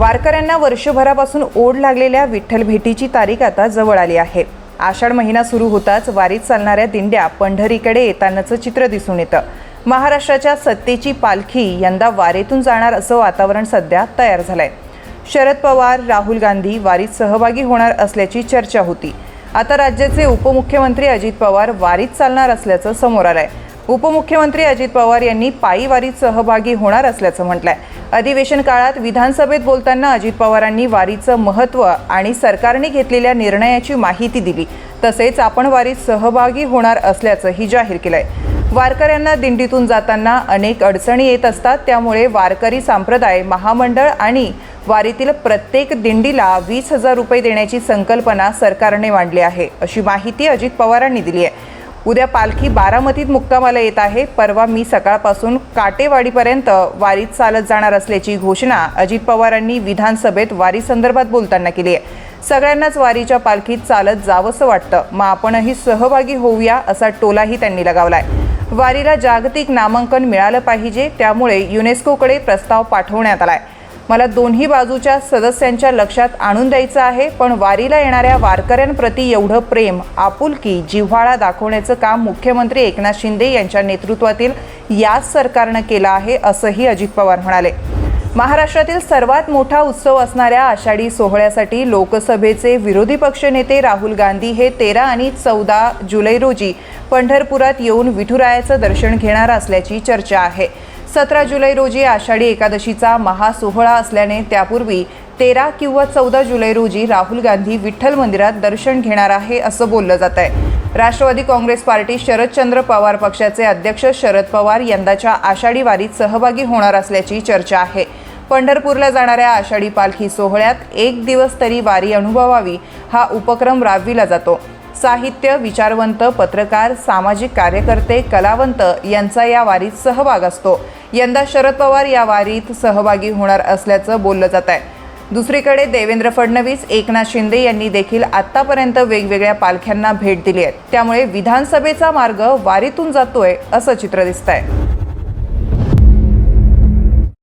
वारकऱ्यांना वर्षभरापासून ओढ लागलेल्या विठ्ठल भेटीची तारीख आता जवळ आली आहे. आषाढ महिना सुरू होताच वारीत चालणाऱ्या दिंड्या पंढरीकडे येतानाचं चित्र दिसून येतं. महाराष्ट्राच्या सत्तेची पालखी यंदा वारीतून जाणार असं वातावरण सध्या तयार झालंय. शरद पवार राहुल गांधी वारीत सहभागी होणार असल्याची चर्चा होती. आता राज्याचे उपमुख्यमंत्री अजित पवार वारीत चालणार असल्याचं समोर आलं आहे उपमुख्यमंत्री अजित पवार यांनी पायी वारीत सहभागी होणार असल्याचं म्हटलंय. अधिवेशन काळात विधानसभेत बोलताना अजित पवारांनी वारीचं महत्त्व आणि सरकारने घेतलेल्या निर्णयाची माहिती दिली. तसेच आपण वारीत सहभागी होणार असल्याचंही जाहीर केलंय. वारकऱ्यांना दिंडीतून जाताना अनेक अडचणी येत असतात त्यामुळे वारकरी संप्रदाय महामंडळ आणि वारीतील प्रत्येक दिंडीला वीस हजार रुपये देण्याची संकल्पना सरकारने मांडली आहे अशी माहिती अजित पवारांनी दिली आहे. उद्या पालखी बारामतीत मुक्कामाला येत आहे. परवा मी सकाळपासून काटेवाडीपर्यंत वारीत चालत जाणार असल्याची घोषणा अजित पवारांनी विधानसभेत वारी संदर्भात बोलताना केली आहे. सगळ्यांनाच वारीच्या पालखीत चालत जावंसं वाटतं. मग आपणही सहभागी होऊया असा टोलाही त्यांनी लगावलाय. वारीला जागतिक नामांकन मिळालं पाहिजे त्यामुळे युनेस्कोकडे प्रस्ताव पाठवण्यात आलाय. मला दोन्ही बाजूच्या सदस्यांच्या लक्षात आणून द्यायचं आहे पण वारीला येणाऱ्या वारकऱ्यांप्रती एवढं प्रेम आपुलकी जिव्हाळा दाखवण्याचं काम मुख्यमंत्री एकनाथ शिंदे यांच्या नेतृत्वातील याच सरकारनं केलं आहे असंही अजित पवार म्हणाले. महाराष्ट्रातील सर्वात मोठा उत्सव असणाऱ्या आषाढी सोहळ्यासाठी लोकसभेचे विरोधी पक्षनेते राहुल गांधी हे तेरा आणि चौदा जुलै रोजी पंढरपुरात येऊन विठुरायाचं दर्शन घेणार असल्याची चर्चा आहे. सतरा जुलै रोजी आषाढी एकादशीचा महासोहळा असल्याने त्यापूर्वी तेरा किंवा चौदा जुलै रोजी राहुल गांधी विठ्ठल मंदिरात दर्शन घेणार आहे असं बोललं जात आहे राष्ट्रवादी काँग्रेस पार्टी शरदचंद्र पवार पक्षाचे अध्यक्ष शरद पवार यंदाच्या आषाढी वारीत सहभागी होणार असल्याची चर्चा आहे. पंढरपूरला जाणाऱ्या आषाढी पालखी सोहळ्यात एक दिवस तरी वारी अनुभवावी हा उपक्रम राबविला जातो. साहित्य विचारवंत पत्रकार सामाजिक कार्यकर्ते कलावंत यांचा या वारीत सहभाग असतो. यंदा शरद पवार या वारीत सहभागी होणार असल्याचं बोललं जात आहे दुसरीकडे देवेंद्र फडणवीस एकनाथ शिंदे यांनी देखील आतापर्यंत वेगवेगळ्या पालख्यांना भेट दिली आहे. त्यामुळे विधानसभेचा मार्ग वारीतून जातोय असं चित्र दिसतंय.